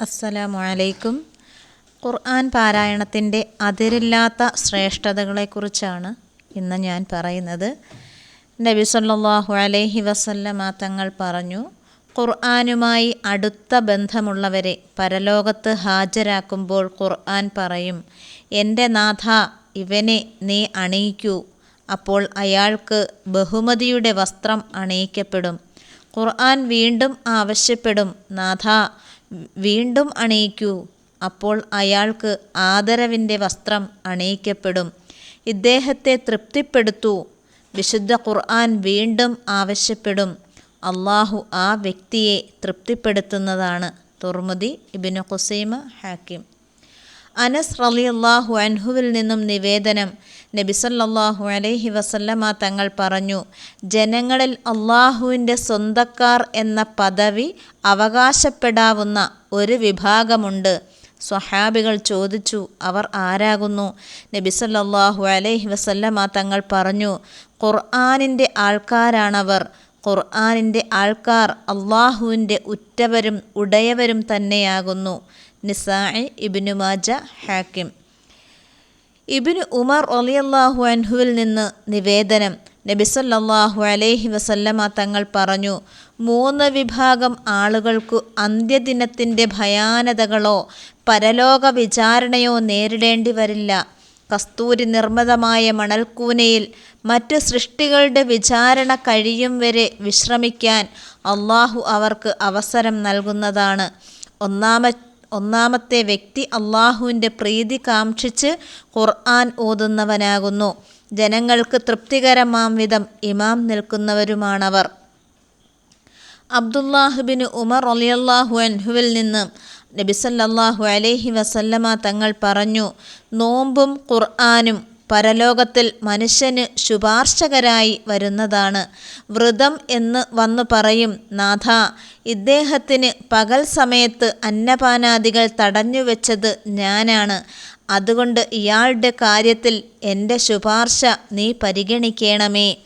അസ്സലാമു അലൈക്കും ഖുർആൻ പാരായണത്തിന്റെ അതിരില്ലാത്ത ശ്രേഷ്ഠതകളെക്കുറിച്ചാണ് ഇന്ന് ഞാൻ പറയുന്നത്. നബി സല്ലാഹു അലൈഹി വസല്ലമ തങ്ങൾ പറഞ്ഞു ഖുർആനുമായി അടുത്ത ബന്ധമുള്ളവരെ പരലോകത്ത് ഹാജരാക്കുമ്പോൾ ഖുർആൻ പറയും എന്റെ നാഥ ഇവനെ നീ അണിയിക്കൂ. അപ്പോൾ അയാൾക്ക് ബഹുമതിയുടെ വസ്ത്രം അണിയിക്കപ്പെടും. ഖുർആൻ വീണ്ടും ആവശ്യപ്പെടും നാഥ വീണ്ടും അണിയിക്കൂ. അപ്പോൾ അയാൾക്ക് ആദരവിന്റെ വസ്ത്രം അണിയിക്കപ്പെടും. ഇദ്ദേഹത്തെ തൃപ്തിപ്പെടുത്തൂ. വിശുദ്ധ ഖുർആൻ വീണ്ടും ആവശ്യപ്പെടും. അള്ളാഹു ആ വ്യക്തിയെ തൃപ്തിപ്പെടുത്തുന്നതാണ്. തുർമുദി ഇബിനു ഖുസൈമ ഹാക്കിം. അനസ് റളിയല്ലാഹു അൻഹുവിൽ നിന്നും നിവേദനം നബിസല്ലാഹു അലൈഹി വസല്ലമ തങ്ങൾ പറഞ്ഞു ജനങ്ങളിൽ അള്ളാഹുവിന്റെ സ്വന്തക്കാർ എന്ന പദവി അവകാശപ്പെടാവുന്ന ഒരു വിഭാഗമുണ്ട്. സ്വഹാബികൾ ചോദിച്ചു അവർ ആരാകുന്നു? നബിസല്ലാഹു അലൈഹി വസല്ലമ തങ്ങൾ പറഞ്ഞു ഖുർആാനിന്റെ ആൾക്കാരാണവർ. ഖുർആാനിന്റെ ആൾക്കാർ അള്ളാഹുവിന്റെ ഉറ്റവരും ഉടയവരും തന്നെയാകുന്നു. നിസാഇ ഇബിനു മാജ ഹാക്കിം. ഇബിനു ഉമർ ഒലിയല്ലാഹു അൻഹുവിൽ നിന്ന് നിവേദനം നബിസല്ലാഹു അലൈഹി വസല്ലമ തങ്ങൾ പറഞ്ഞു മൂന്ന് വിഭാഗം ആളുകൾക്കു അന്ത്യദിനത്തിന്റെ ഭയാനതകളോ പരലോക വിചാരണയോ നേരിടേണ്ടി വരില്ല. കസ്തൂരി നിർമ്മിതമായ മണൽക്കൂനയിൽ മറ്റ് സൃഷ്ടികളുടെ വിചാരണ കഴിയും വരെ വിശ്രമിക്കാൻ അള്ളാഹു അവർക്ക് അവസരം നൽകുന്നതാണ്. ഒന്നാമ ഒന്നാമത്തെ വ്യക്തി അള്ളാഹുവിന്റെ പ്രീതി കാക്ഷിച്ച് ഖുർആൻ ഓതുന്നവനാകുന്നു. ജനങ്ങൾക്ക് തൃപ്തികരമാം വിധം ഇമാം നിൽക്കുന്നവരുമാണവർ. അബ്ദുല്ലാഹുബിന് ഉമർ അലിയല്ലാഹു അൻഹുവിൽ നിന്ന് നബിസല്ലാഹു അലൈഹി വസല്ലമ തങ്ങൾ പറഞ്ഞു നോമ്പും ഖുർആാനും പരലോകത്തിൽ മനുഷ്യന് ശുപാർശകരായി വരുന്നതാണ്. വ്രതം എന്ന് വന്നു പറയും നാഥ. ഇദ്ദേഹത്തിന് പകൽ സമയത്ത് അന്നപാനാദികൾ തടഞ്ഞു വെച്ചത് ഞാനാണ്. അതുകൊണ്ട് ഇയാളുടെ കാര്യത്തിൽ എന്റെ ശുപാർശ നീ പരിഗണിക്കണമേ.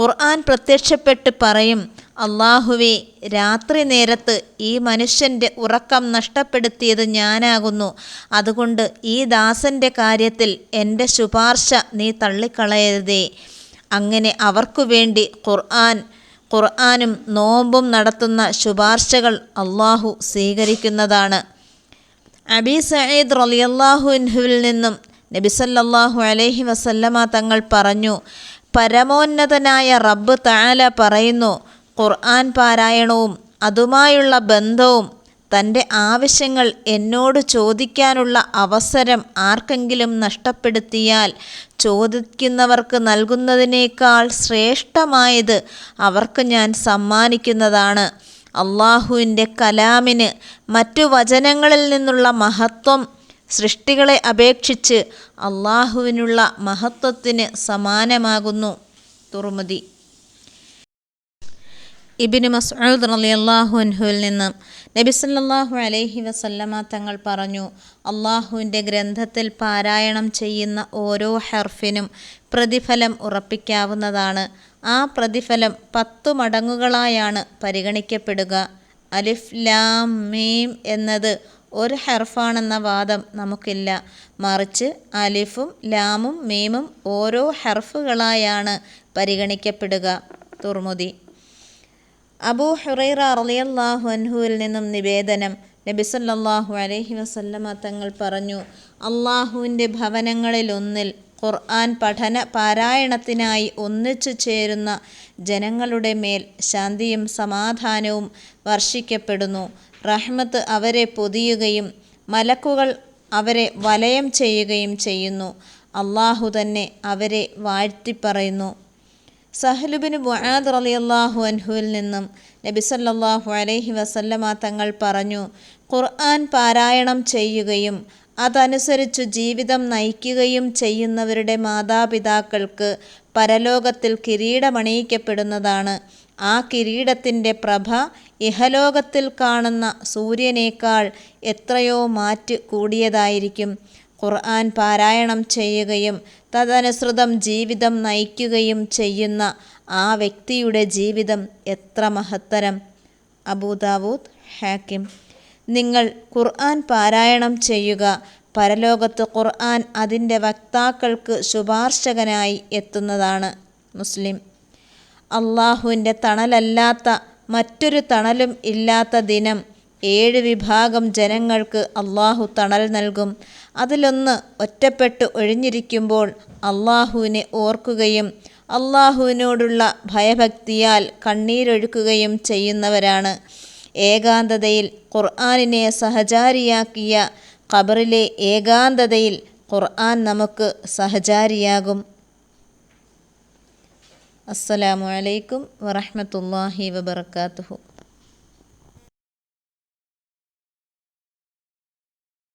ഖുർആൻ പ്രത്യക്ഷപ്പെട്ട് പറയും അള്ളാഹുവെ രാത്രി നേരത്ത് ഈ മനുഷ്യന്റെ ഉറക്കം നഷ്ടപ്പെടുത്തിയത് ഞാനാകുന്നു. അതുകൊണ്ട് ഈ ദാസന്റെ കാര്യത്തിൽ എന്റെ ശുപാർശ നീ തള്ളിക്കളയരുതേ. അങ്ങനെ അവർക്കു വേണ്ടി ഖുർആൻ ഖുർആാനും നോമ്പും നടത്തുന്ന ശുപാർശകൾ അള്ളാഹു സ്വീകരിക്കുന്നതാണ്. അബി സയ്യിദ് റലിയല്ലാഹുൻഹുവിൽ നിന്നും നബിസല്ലാഹു അലൈഹി വസല്ലമ തങ്ങൾ പറഞ്ഞു പരമോന്നതനായ റബ്ബ് താല പറയുന്നു ഖുർആൻ പാരായണവും അതുമായുള്ള ബന്ധവും തന്റെ ആവശ്യങ്ങൾ എന്നോട് ചോദിക്കാനുള്ള അവസരം ആർക്കെങ്കിലും നഷ്ടപ്പെടുത്തിയാൽ ചോദിക്കുന്നവർക്ക് നൽകുന്നതിനേക്കാൾ ശ്രേഷ്ഠമായത് അവർക്ക് ഞാൻ സമ്മാനിക്കുന്നതാണ്. അള്ളാഹുവിന്റെ കലാമിന് മറ്റു വചനങ്ങളിൽ നിന്നുള്ള മഹത്വം സൃഷ്ടികളെ അപേക്ഷിച്ച് അള്ളാഹുവിനുള്ള മഹത്വത്തിന് സമാനമാകുന്നു. തുറമുതി ഇബിന് മസ്ഊദ് റളിയല്ലാഹു അൻഹുവിൽ നിന്നും നബി സല്ലാഹു അലൈഹി വസല്ലമ തങ്ങൾ പറഞ്ഞു അള്ളാഹുവിന്റെ ഗ്രന്ഥത്തിൽ പാരായണം ചെയ്യുന്ന ഓരോ ഹർഫിനും പ്രതിഫലം ഉറപ്പിക്കാവുന്നതാണ്. ആ പ്രതിഫലം പത്തു മടങ്ങുകളായാണ് പരിഗണിക്കപ്പെടുക. അലിഫ് ലാം മീം എന്നത് ഒരു ഹർഫാണെന്ന വാദം നമുക്കില്ല. മറിച്ച് അലിഫും ലാമും മീമും ഓരോ ഹർഫുകളായാണ് പരിഗണിക്കപ്പെടുക. തുർമുദി അബൂ ഹുറൈറ റളിയല്ലാഹു അൻഹുവിൽ നിന്നും നിവേദനം നബിസല്ലാഹു അലൈഹി വസല്ലമ തങ്ങൾ പറഞ്ഞു അള്ളാഹുവിന്റെ ഭവനങ്ങളിലൊന്നിൽ ഖുർആൻ പഠന പാരായണത്തിനായി ഒന്നിച്ചു ചേരുന്ന ജനങ്ങളുടെ മേൽ ശാന്തിയും സമാധാനവും വർഷിക്കപ്പെടുന്നു. റഹ്മത്ത് അവരെ പൊതിയുകയും മലക്കുകൾ അവരെ വലയം ചെയ്യുകയും ചെയ്യുന്നു. അള്ളാഹു തന്നെ അവരെ വാഴ്ത്തിപ്പറയുന്നു. സഹലുബിന് മുആദ് റളിയല്ലാഹു അൻഹുവിൽ നിന്നും നബി സല്ലല്ലാഹു അലൈഹി വസല്ലമ തങ്ങൾ പറഞ്ഞു ഖുർആൻ പാരായണം ചെയ്യുകയും അതനുസരിച്ചു ജീവിതം നയിക്കുകയും ചെയ്യുന്നവരുടെ മാതാപിതാക്കൾക്ക് പരലോകത്തിൽ കിരീടമണിയിക്കപ്പെടുന്നതാണ്. ആ കിരീടത്തിന്റെ പ്രഭ ഇഹലോകത്തിൽ കാണുന്ന സൂര്യനേക്കാൾ എത്രയോ മാറ്റ് കൂടിയതായിരിക്കും. ഖുർആൻ പാരായണം ചെയ്യുകയും തദനുസൃതം ജീവിതം നയിക്കുകയും ചെയ്യുന്ന ആ വ്യക്തിയുടെ ജീവിതം എത്ര മഹത്തരം. അബൂദാവൂദ് ഹാക്കിം. നിങ്ങൾ ഖുർആൻ പാരായണം ചെയ്യുക പരലോകത്ത് ഖുർആൻ അതിന്റെ വക്താക്കൾക്ക് ശുപാർശകനായി എത്തുന്നതാണ് മുസ്ലിം. അള്ളാഹുവിന്റെ തണലല്ലാത്ത മറ്റൊരു തണലും ഇല്ലാത്ത ദിനം ഏഴ് വിഭാഗം ജനങ്ങൾക്ക് അള്ളാഹു തണൽ നൽകും. അതിലൊന്ന് ഒറ്റപ്പെട്ട് ഒഴിഞ്ഞിരിക്കുമ്പോൾ അള്ളാഹുവിനെ ഓർക്കുകയും അള്ളാഹുവിനോടുള്ള ഭയഭക്തിയാൽ കണ്ണീരൊഴുക്കുകയും ചെയ്യുന്നവരാണ്. ഏകാന്തതയിൽ ഖുർആാനിനെ സഹചാരിയാക്കിയ ഖബറിലെ ഏകാന്തതയിൽ ഖുർആൻ നമുക്ക് സഹചാരിയാകും. അസ്സലാമു അലൈക്കും വറഹ്മത്തുള്ളാഹി വബർക്കാത്തുഹു